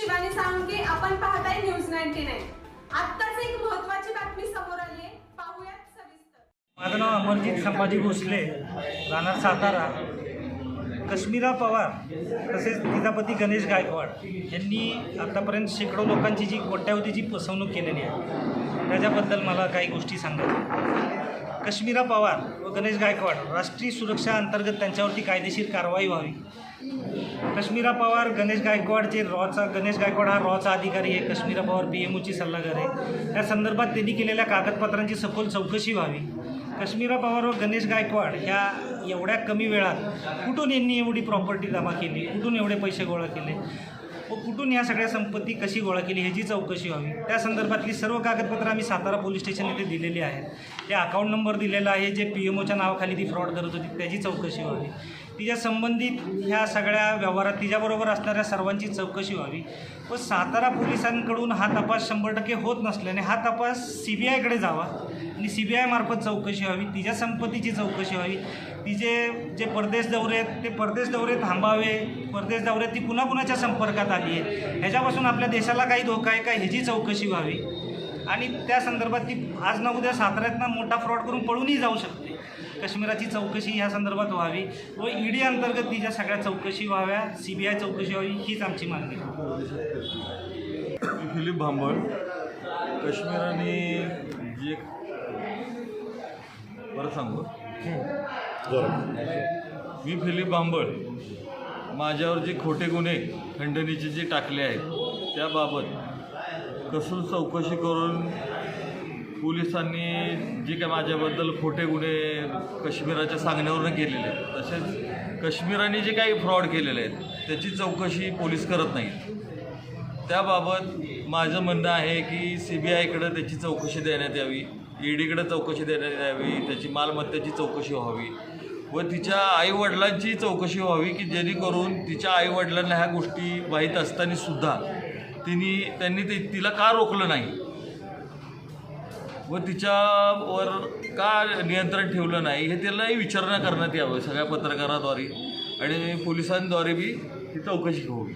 शिवानी साळुंके आपण पाहताय news ninety nine आत्ताच एक महत्वाची बातमी समोर आली आहे पाहूयात सविस्तर. माझं नाव अमरजित संभाजी भोसले राहणार सातारा. कश्मीरा पवार तसेच तिचा पती गणेश गायकवाड यांनी आतापर्यंत शेकडो लोकांची जी कोट्यावधीची फसवणूक केलेली आहे त्याच्याबद्दल मला काही गोष्टी सांगायच्या कश्मीरा पवार व गणेश गायकवाड राष्ट्रीय सुरक्षा अंतर्गत त्यांच्यावरती कायदेशीर कारवाई व्हावी. कश्मीरा पवार गणेश गायकवाडचे रॉचा गणेश गायकवाड हा रॉचा अधिकारी आहे कश्मीरा पवार पी एम ओची सल्लागार आहे. त्या संदर्भात त्यांनी केलेल्या कागदपत्रांची सखोल चौकशी व्हावी. कश्मीरा पवार व गणेश गायकवाड ह्या एवढ्या कमी वेळात कुठून यांनी एवढी प्रॉपर्टी जमा केली? कुठून एवढे पैसे गोळा केले? व कुठून ह्या सगळ्या संपत्ती कशी गोळा केली? ह्याची चौकशी व्हावी. त्या संदर्भातली सर्व कागदपत्रं आम्ही सातारा पोलीस स्टेशन येथे दिलेली आहेत. ते अकाउंट नंबर दिलेला आहे जे पी एम ओच्या नावाखाली ती फ्रॉड करत होती त्याची चौकशी व्हावी. तिच्या संबंधित ह्या सगळ्या व्यवहारात तिच्याबरोबर असणाऱ्या सर्वांची चौकशी व्हावी. व सातारा पोलिसांकडून हा तपास शंभर टक्के होत नसल्याने हा तपास सी बी आयकडे जावा आणि सी बी आयमार्फत चौकशी व्हावी तिच्या संपत्तीची चौकशी व्हावी. तिचे जे परदेश दौरे आहेत ते परदेश दौरे थांबावे. परदेश दौऱ्यात ती कुणाकुणाच्या संपर्कात आली आहे. ह्याच्यापासून आपल्या देशाला काही धोका आहे का ह्याची चौकशी व्हावी. आणि त्या संदर्भात ती आज ना उद्या साताऱ्यातनं मोठा फ्रॉड करून पळूनही जाऊ शकते. काश्मीराची चौकशी ह्या संदर्भात व्हावी व ईडी अंतर्गत तिच्या सगळ्या चौकशी व्हाव्या सी बी आय चौकशी व्हावी हीच आमची मागणी आहे. फिलिप भांबळ काश्मीराने जे परत सांगू? मी फिलिप भांबळ माझ्यावर जे खोटे गुन्हे खंडणीचे जे टाकले आहेत त्याबाबत कसून चौकशी करून पोलिसांनी जे काय माझ्याबद्दल खोटे गुन्हे काश्मीराच्या सांगण्यावरून केलेले आहेत तसेच काश्मीराने जे काही फ्रॉड केलेले आहेत त्याची चौकशी पोलीस करत नाहीत. त्याबाबत माझं म्हणणं आहे की सी बी आयकडं त्याची चौकशी देण्यात यावी ईडीकडे चौकशी देण्यात यावी त्याची मालमत्तेची चौकशी व्हावी व तिच्या आईवडिलांची चौकशी व्हावी की जेणेकरून तिच्या आईवडिलांना ह्या गोष्टी माहीत असताना सुद्धा तिने त्यांनी ते तिला का रोखलं नाही? व तिच्यावर का नियंत्रण ठेवलं नाही हे त्यालाही विचारणा करण्यात यावं सगळ्या पत्रकाराद्वारे. आणि पोलिसांद्वारे बी ही चौकशी व्हावी